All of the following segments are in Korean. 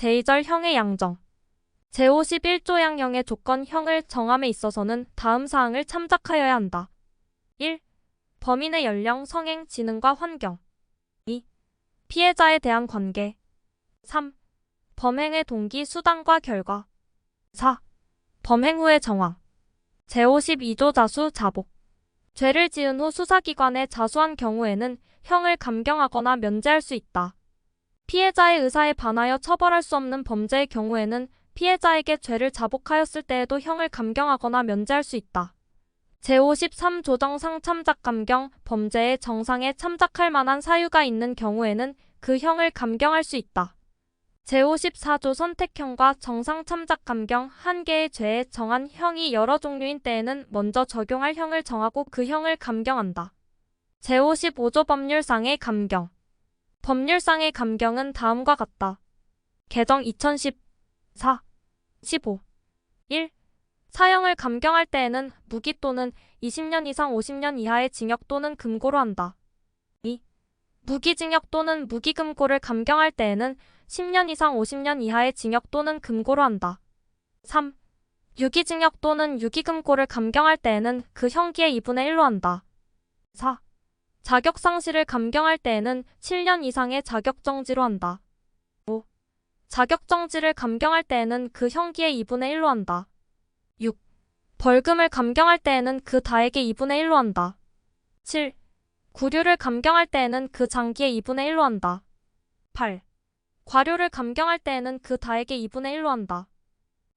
제2절 형의 양정 제51조 양형의 조건형을 정함에 있어서는 다음 사항을 참작하여야 한다. 1. 범인의 연령, 성행, 지능과 환경 2. 피해자에 대한 관계 3. 범행의 동기, 수단과 결과 4. 범행 후의 정황 제52조 자수, 자복 죄를 지은 후 수사기관에 자수한 경우에는 형을 감경하거나 면제할 수 있다. 피해자의 의사에 반하여 처벌할 수 없는 범죄의 경우에는 피해자에게 죄를 자복하였을 때에도 형을 감경하거나 면제할 수 있다. 제53 조정상 참작 감경 범죄의 정상에 참작할 만한 사유가 있는 경우에는 그 형을 감경할 수 있다. 제54조 선택형과 정상 참작 감경 한 개의 죄에 정한 형이 여러 종류인 때에는 먼저 적용할 형을 정하고 그 형을 감경한다. 제55조 법률상의 감경 법률상의 감경은 다음과 같다. 개정 2014 15 1. 사형을 감경할 때에는 무기 또는 20년 이상 50년 이하의 징역 또는 금고로 한다. 2. 무기징역 또는 무기금고를 감경할 때에는 10년 이상 50년 이하의 징역 또는 금고로 한다. 3. 유기징역 또는 유기금고를 감경할 때에는 그 형기의 2분의 1로 한다. 4. 자격 상실을 감경할 때에는 7년 이상의 자격 정지로 한다. 5. 자격 정지를 감경할 때에는 그 형기의 2분의 1로 한다. 6. 벌금을 감경할 때에는 그 다액의 2분의 1로 한다. 7. 구류를 감경할 때에는 그 장기의 2분의 1로 한다. 8. 과료를 감경할 때에는 그 다액의 2분의 1로 한다.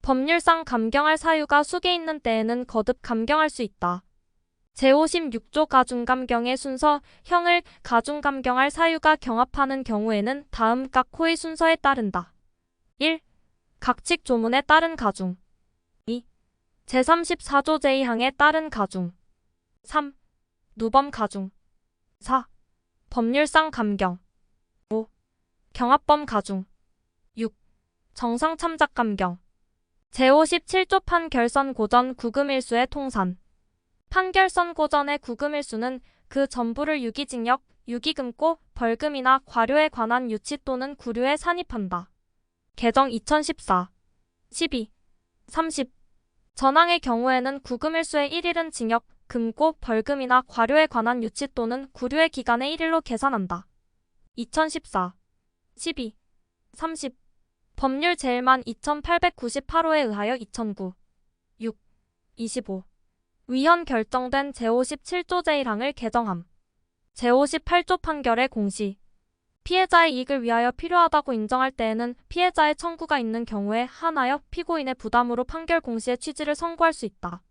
법률상 감경할 사유가 수개 있는 때에는 거듭 감경할 수 있다. 제56조 가중감경의 순서 형을 가중감경할 사유가 경합하는 경우에는 다음 각 호의 순서에 따른다. 1. 각칙 조문에 따른 가중 2. 제34조 제2항에 따른 가중 3. 누범 가중 4. 법률상 감경 5. 경합범 가중 6. 정상 참작 감경 제57조 판 결선 고전 구금일수의 통산 판결 선고 전의 구금일수는 그 전부를 유기징역, 유기금고, 벌금이나 과료에 관한 유치 또는 구류에 산입한다. 개정 2014 12 30 전항의 경우에는 구금일수의 1일은 징역, 금고, 벌금이나 과료에 관한 유치 또는 구류의 기간의 1일로 계산한다. 2014 12 30 법률 제일만 2898호에 의하여 2009 6 25 위헌 결정된 제57조 제1항을 개정함. 제58조 판결의 공시. 피해자의 이익을 위하여 필요하다고 인정할 때에는 피해자의 청구가 있는 경우에 하나여 피고인의 부담으로 판결 공시의 취지를 선고할 수 있다.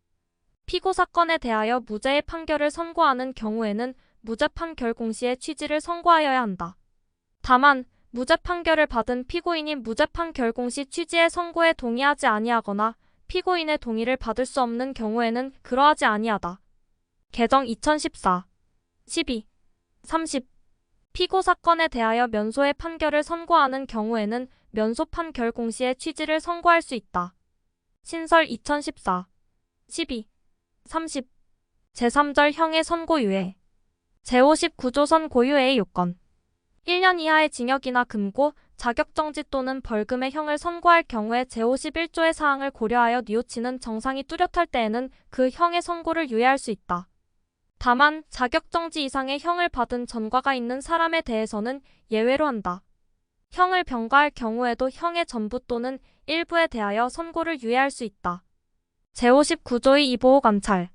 피고 사건에 대하여 무죄의 판결을 선고하는 경우에는 무죄 판결 공시의 취지를 선고하여야 한다. 다만 무죄 판결을 받은 피고인이 무죄 판결 공시 취지의 선고에 동의하지 아니하거나 피고인의 동의를 받을 수 없는 경우에는 그러하지 아니하다. 개정 2014 12 30 피고 사건에 대하여 면소의 판결을 선고하는 경우에는 면소 판결 공시의 취지를 선고할 수 있다. 신설 2014 12 30 제3절 형의 선고유예. 제59조 선고유예의 요건. 1년 이하의 징역이나 금고, 자격정지 또는 벌금의 형을 선고할 경우에 제51조의 사항을 고려하여 뉘우치는 정상이 뚜렷할 때에는 그 형의 선고를 유예할 수 있다. 다만 자격정지 이상의 형을 받은 전과가 있는 사람에 대해서는 예외로 한다. 형을 병과할 경우에도 형의 전부 또는 일부에 대하여 선고를 유예할 수 있다. 제59조의 이보호 감찰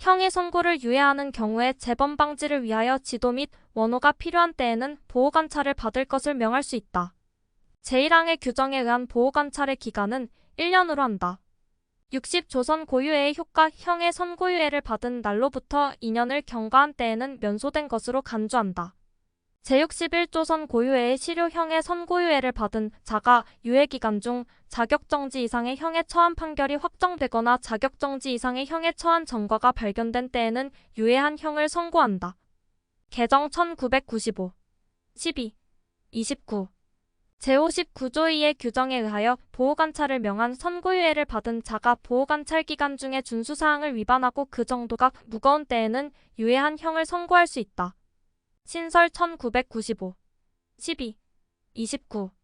형의 선고를 유예하는 경우에 재범 방지를 위하여 지도 및 원호가 필요한 때에는 보호관찰을 받을 것을 명할 수 있다. 제1항의 규정에 의한 보호관찰의 기간은 1년으로 한다. 60조선 고유예의 효과 형의 선고유예를 받은 날로부터 2년을 경과한 때에는 면소된 것으로 간주한다. 제61조선 고유예의 실효형의 선고유예를 받은 자가 유예기간 중 자격정지 이상의 형에 처한 판결이 확정되거나 자격정지 이상의 형에 처한 전과가 발견된 때에는 유예한 형을 선고한다. 개정 1995 12 29 제59조 2의 규정에 의하여 보호관찰을 명한 선고유예를 받은 자가 보호관찰 기간 중에 준수사항을 위반하고 그 정도가 무거운 때에는 유예한 형을 선고할 수 있다. 신설 1995 12 29